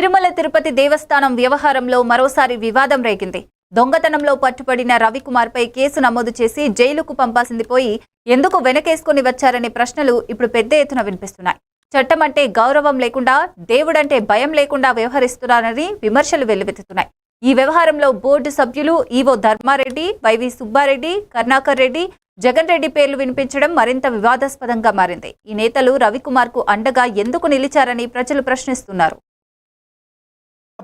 తిరుమల తిరుపతి దేవస్థానం వ్యవహారంలో మరోసారి వివాదం రేగింది. దొంగతనంలో పట్టుబడిన రవికుమార్పై కేసు నమోదు చేసి జైలుకు పంపాల్సింది పోయి ఎందుకు వెనకేసుకుని వచ్చారనే ప్రశ్నలు ఇప్పుడు పెద్ద ఎత్తున వినిపిస్తున్నాయి. చట్టం అంటే గౌరవం లేకుండా దేవుడంటే భయం లేకుండా వ్యవహరిస్తున్నారని విమర్శలు వెల్లువెత్తుతున్నాయి. ఈ వ్యవహారంలో బోర్డు సభ్యులు EO Dharmareddy Y V Subbareddy Karunakar Reddy Jagan Reddy పేర్లు వినిపించడం మరింత వివాదాస్పదంగా మారింది. ఈ నేతలు రవికుమార్కు అండగా ఎందుకు నిలిచారని ప్రజలు ప్రశ్నిస్తున్నారు.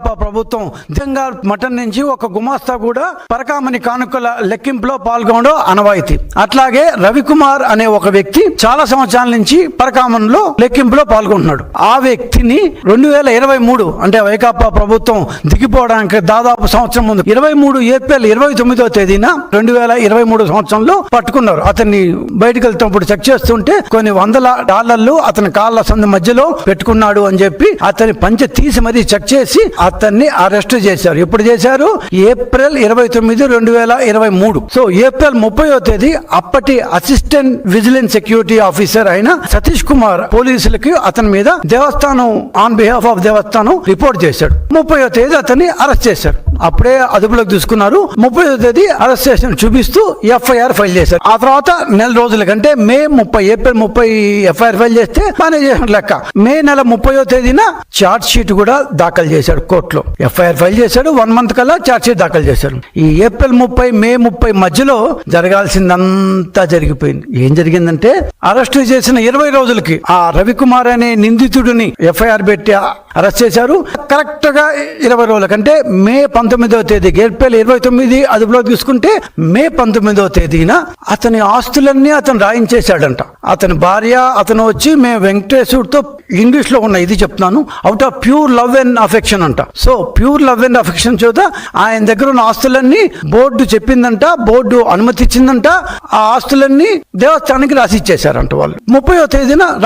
ప్రభుత్వం నిజంగా మఠం నుంచి ఒక గుమాస్తా కూడా పరకామణి కానుకల లెక్కింపులో పాల్గొనడం అనవాయితీ అట్లాగే రవికుమార్ అనే ఒక వ్యక్తి చాలా సంవత్సరాల నుంచి పరకామణిలో లెక్కింపులో పాల్గొంటున్నాడు. ఆ వ్యక్తిని రెండు వేల ఇరవై మూడు అంటే వైకాపా ప్రభుత్వం దిగిపోవడానికి దాదాపు సంవత్సరం ముందు ఇరవై మూడు ఏప్రిల్ ఇరవై తొమ్మిదో తేదీన రెండు వేల ఇరవై మూడు సంవత్సరంలో పట్టుకున్నారు. అతన్ని బయటకు వెళ్తున్నప్పుడు చెక్ చేస్తుంటే కొన్ని వందల డాలర్లు అతని కాళ్ళ సందు మధ్యలో పెట్టుకున్నాడు అని చెప్పి అతని పంచ తీసి మరీ చెక్ చేసి అతన్ని అరెస్ట్ చేశారు. ఎప్పుడు చేశారు? ఏప్రిల్ ఇరవై తొమ్మిది రెండు వేల ఇరవై మూడు. సో ఏప్రిల్ ముప్పైవ తేదీ అప్పటి అసిస్టెంట్ విజిలెన్స్ సెక్యూరిటీ ఆఫీసర్ అయిన సతీష్ కుమార్ పోలీసులకి అతని మీద దేవస్థానం ఆన్ బిహాఫ్ ఆఫ్ దేవస్థానం రిపోర్ట్ చేశాడు. ముప్పై తేదీ అతన్ని అరెస్ట్ చేశారు. అప్పుడే అదుపులోకి తీసుకున్నారు. ముప్పై తేదీ అరెస్ట్ చేసిన చూపిస్తూ ఎఫ్ఐఆర్ ఫైల్ చేశారు. ఆ తర్వాత నెల రోజుల కంటే మే ముప్పై ఏప్రిల్ ముప్పై ఎఫ్ఐఆర్ ఫైల్ చేస్తే బాగానే చేసిన లెక్క. మే నెల ముప్పయో తేదీన చార్జ్ షీట్ కూడా దాఖలు చేశాడు కోర్టులో. ఎఫ్ఐఆర్ ఫైల్ చేశాడు. వన్ మంత్ కల్లా చార్జ్ షీట్ దాఖలు చేశాడు ఈ ఏప్రిల్ ముప్పై మే ముప్పై మధ్యలో జరగాల్సిందంతా జరిగిపోయింది. ఏం జరిగిందంటే అరెస్ట్ చేసిన ఇరవై రోజులకి ఆ రవికుమార్ అనే నిందితుడిని ఎఫ్ఐఆర్ పెట్టి అరెస్ట్ చేశారు. కరెక్ట్గా ఇరవై రోజుల కంటే మే పంతొమ్మిదవ తేదీ ఏప్రిల్ ఇరవై తొమ్మిది అదుపులో తీసుకుంటే మే పంతొమ్మిదవ తేదీన అతని ఆస్తులన్నీ అతను రాయించేశాడంట. అతని భార్య అతను వచ్చి మేము వెంకటేశ్వరుడితో ఇంగ్లీష్లో ఉన్న ఇది చెప్తున్నాను out of pure love and affection అంట. So pure love and affection చేత ఆయన దగ్గర ఉన్న ఆస్తులన్నీ బోర్డు చెప్పిందంట బోర్డు అనుమతి ఇచ్చిందంట ఆ ఆస్తులన్నీ దేవస్థానానికి రాసి ఇచ్చేశారంట వాళ్ళు. ముప్పయో తేదీన